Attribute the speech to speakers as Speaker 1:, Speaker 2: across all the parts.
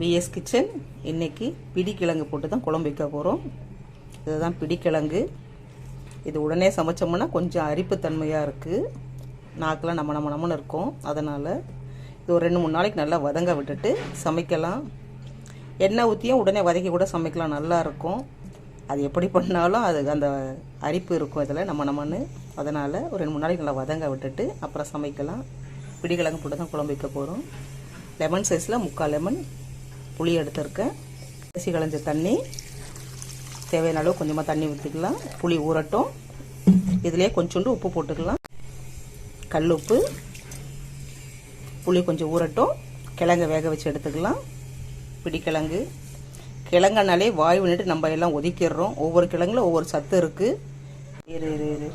Speaker 1: Vs kitchen இன்னைக்கு பிடிக்கிழங்கு போட்டு தான் குழம்பு வைக்க போகிறோம் இதுதான் பிடிக்கிழங்கு. இது உடனே சமைச்சோம்னா கொஞ்சம் அரிப்புத்தன்மையாக இருக்குது நாக்கெலாம் நம்ம நம்ம நம்மன்னு இருக்கும். அதனால் இது ஒரு ரெண்டு மூணு நாளைக்கு நல்லா வதங்க விட்டுட்டு சமைக்கலாம். எண்ணெய் ஊற்றியும் உடனே வதக்கி கூட சமைக்கலாம். நல்லாயிருக்கும் அது எப்படி பண்ணாலும் அது அந்த அரிப்பு இருக்கும் இதில் நம்ம நம்மன்னு. அதனால் ஒரு ரெண்டு மூணு நாளைக்கு நல்லா வதங்க விட்டுட்டு அப்புறம் சமைக்கலாம். பிடிக்கிழங்கு போட்டு தான் குழம்பு வைக்க போகிறோம் லெமன் சைஸில் முக்கால் லெமன் புளி எடுத்திருக்கேன். அரிசி களைஞ்ச தண்ணி. தேவையான அளவு கொஞ்சமாக தண்ணி ஊற்றிக்கலாம் புளி ஊறட்டும். இதுலேயே கொஞ்சோண்டு உப்பு போட்டுக்கலாம். கல் உப்பு. புளி கொஞ்சம் ஊறட்டும். கிழங்க வேக வச்சு எடுத்துக்கலாம். பிடிக்கிழங்கு. கிழங்கனாலே வாய் நின்று நம்ம எல்லாம் ஒதுக்கிடுறோம். ஒவ்வொரு கிழங்குல ஒவ்வொரு சத்து இருக்குது இரு இரு இரு.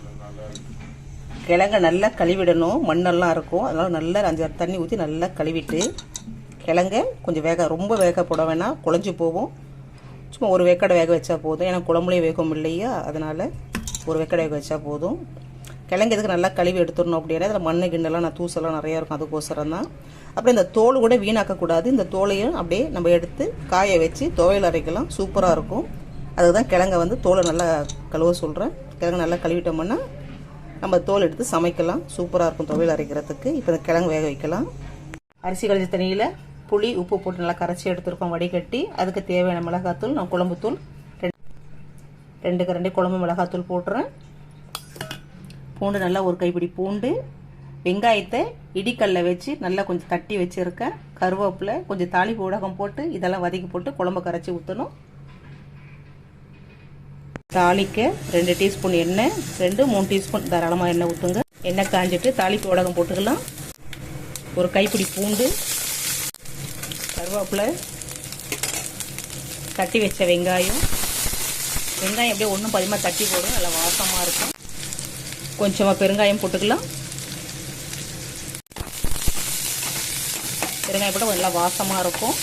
Speaker 1: கிழங்க நல்லா கழுவிடணும். மண்ணெல்லாம் இருக்கும். அதனால் நல்லா அஞ்சு தண்ணி ஊற்றி நல்லா கழுவிட்டு கிழங்க கொஞ்சம் வேக ரொம்ப வேக போட வேணாம். குழஞ்சி போகும். சும்மா ஒரு வேக்கடை வேக வச்சா போதும். ஏன்னா குழம்புலேயும் வேகம் இல்லையா? அதனால் ஒரு வேக்கடை வேக வச்சா போதும். கிழங்கு எதுக்கு நல்லா கழுவி எடுத்துடணும் அப்படின்னா அதில் மண்ணு கிண்ணெல்லாம் நான் தூசெல்லாம் நிறையா இருக்கும். அதுக்கோசரம் தான். அப்புறம் இந்த தோல் கூட வீணாக்கக்கூடாது. இந்த தோலையும் அப்படியே நம்ம எடுத்து காய வச்சு துவையல் அரைக்கலாம். சூப்பராக இருக்கும். அதுக்கு தான் கிழங்க வந்து தோலை நல்லா கழுவ சொல்கிறேன் கிழங்கு நல்லா கழுவிட்டோம்னா நம்ம தோல் எடுத்து சமைக்கலாம். சூப்பராக இருக்கும் துவையல் அரைக்கிறதுக்கு. இப்போ இந்த கிழங்கு வேக வைக்கலாம். அரிசி கழிச்ச தண்ணியில் புளி உப்பு போட்டு நல்லா கரைச்சி எடுத்துருக்கோம் வடிகட்டி. அதுக்கு தேவையான மிளகாத்தூள் நான் குழம்புத்தூள் ரெண்டு ரெண்டு குழம்பு மிளகாத்தூள் போட்டுறேன். பூண்டு நல்லா ஒரு கைப்பிடி பூண்டு வெங்காயத்தை இடிக்கல்ல வச்சு நல்லா கொஞ்சம் தட்டி வச்சுருக்கேன். கருவேப்பில் கொஞ்சம் தாளிப்பு ஊடகம் போட்டு இதெல்லாம் வதக்கி போட்டு குழம்பு கரைச்சி ஊற்றணும் தாளிக்க ரெண்டு டீஸ்பூன் எண்ணெய் ரெண்டு மூணு டீஸ்பூன் தாராளமாக எண்ணெய் ஊற்றுங்க எண்ணெய் காஞ்சிட்டு தாளிக்கு ஊடகம் போட்டுக்கலாம். ஒரு கைப்பிடி பூண்டு கருவேப்பிலை தட்டி வச்ச வெங்காயம். வெங்காயம் அப்படியே ஒன்றும் பதிமாக தட்டி போடும் நல்லா வாசமாக இருக்கும். கொஞ்சமாக பெருங்காயம் போட்டுக்கலாம். பெருங்காயம் போட்டால் நல்லா வாசமாக இருக்கும்.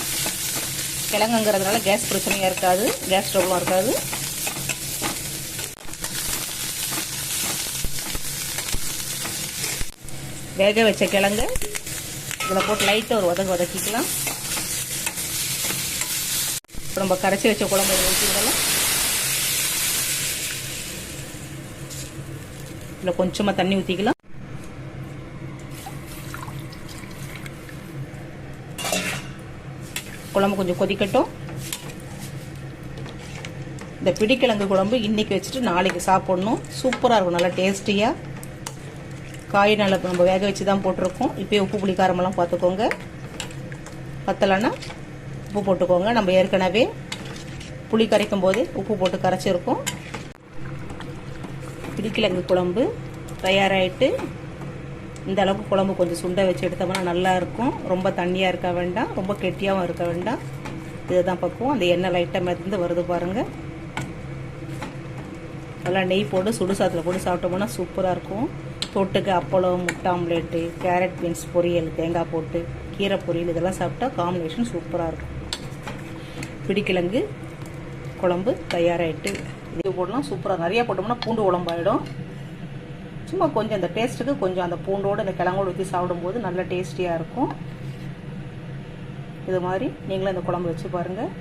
Speaker 1: கிழங்குங்கிறதுனால கேஸ் பிரச்சனையாக இருக்காது கேஸ் ட்ரபிளும் இருக்காது. வேக வச்ச கிழங்கு. இதில் போட்டு லைட்டாக ஒரு வதங்க வதக்கிக்கலாம். இப்போ நம்ம கரைச்சி வச்ச குழம்பு ஊற்றிடலாம் இதில் கொஞ்சமாக தண்ணி ஊற்றிக்கலாம் குழம்பு கொஞ்சம் கொதிக்கட்டும். இந்த பிடிக்கிழங்கு குழம்பு இன்னைக்கு வச்சுட்டு நாளைக்கு சாப்பிடணும். சூப்பராக இருக்கும் நல்லா டேஸ்டியாக காய் நல்லா நம்ம வேக வச்சு தான் போட்டிருக்கோம். இப்போயே உப்பு புளி காரமெல்லாம் பார்த்துக்கோங்க பத்தலைன்னா உப்பு போட்டுக்கோங்க. நம்ம ஏற்கனவே புளி கரைக்கும் போது உப்பு போட்டு கரைச்சிருக்கோம். பிடிக்கிழங்கு குழம்பு தயாராகிட்டு இந்த அளவுக்கு குழம்பு கொஞ்சம் சுண்டை வச்சு எடுத்தோம்னா நல்லா இருக்கும். ரொம்ப தண்ணியாக இருக்க வேண்டாம். ரொம்ப கெட்டியாகவும் இருக்க வேண்டாம். இதுதான் பக்குவம். அந்த எண்ணெய் லைட்டாக மிதந்து வருது பாருங்கள் நல்லா நெய் போட்டு சுடு சாதத்தில் போட்டு சாப்பிட்டோம்னா சூப்பராக இருக்கும். தொட்டுக்கு அப்பளம் முட்டை ஆம்லேட்டு கேரட் பீன்ஸ் பொரியல் தேங்காய் போட்டு கீரை பொரியல் இதெல்லாம் சாப்பிட்டா காம்பினேஷன் சூப்பராக இருக்கும். பிடிக்கிழங்கு குழம்பு தயாராகிட்டு இது போடலாம் சூப்பராக நிறைய போட்டோம்னா பூண்டு குழம்பாயிடும். சும்மா கொஞ்சம் அந்த டேஸ்ட்டுக்கு கொஞ்சம் அந்த பூண்டோடு அந்த கிழங்கோடு ஊற்றி சாப்பிடும்போது நல்ல டேஸ்டியாக இருக்கும். இது மாதிரி நீங்களும் அந்த குழம்பு வச்சு பாருங்கள்